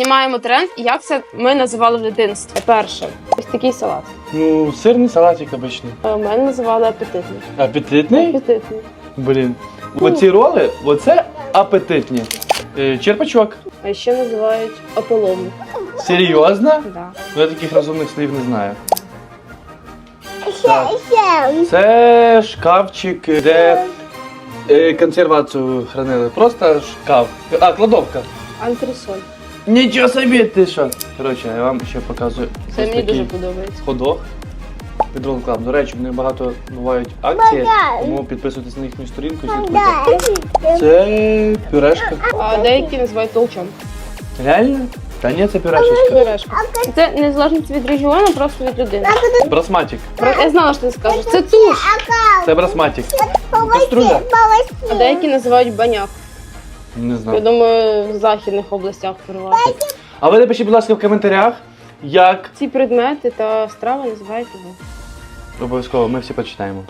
Знімаємо тренд, і як це ми називали в дитинстві. Перше, ось такий салат. Ну, сирний салатик обичний. А Мене називали апетитний. Апетитний? Апетитний. Блін. Оці роли, оце апетитні. Е, Черпачок. А ще називають ополовник. Серйозно? Да. Ну, я таких розумних слів не знаю. Ще. Це шкафчик, де е, консервацію хранили. Просто шкаф. А, кладовка. Антресоль. Нічого собі, ти що? Коротше, я вам ще показую. Це ось мені такий дуже подобається. ходок. Від Roll Club. До речі, в них багато бувають акції, Бажаю. тому підписуйтесь на їхню сторінку і слідкуйте. Це пюрешка. А деякі називають толчом. Реально? Та ні, це пюрешечка. Пюрешка. Це незалежно від регіону, просто від людини. Брасматик. Про- Я знала, що ти скажеш. Це туш. Це брасматик. Каструля? А деякі називають баняк. Не знаю. Я думаю, в західних областях переважно. А ви напишіть, будь ласка, в коментарях, як Ці предмети та страви називають його. обов'язково ми всі почитаємо.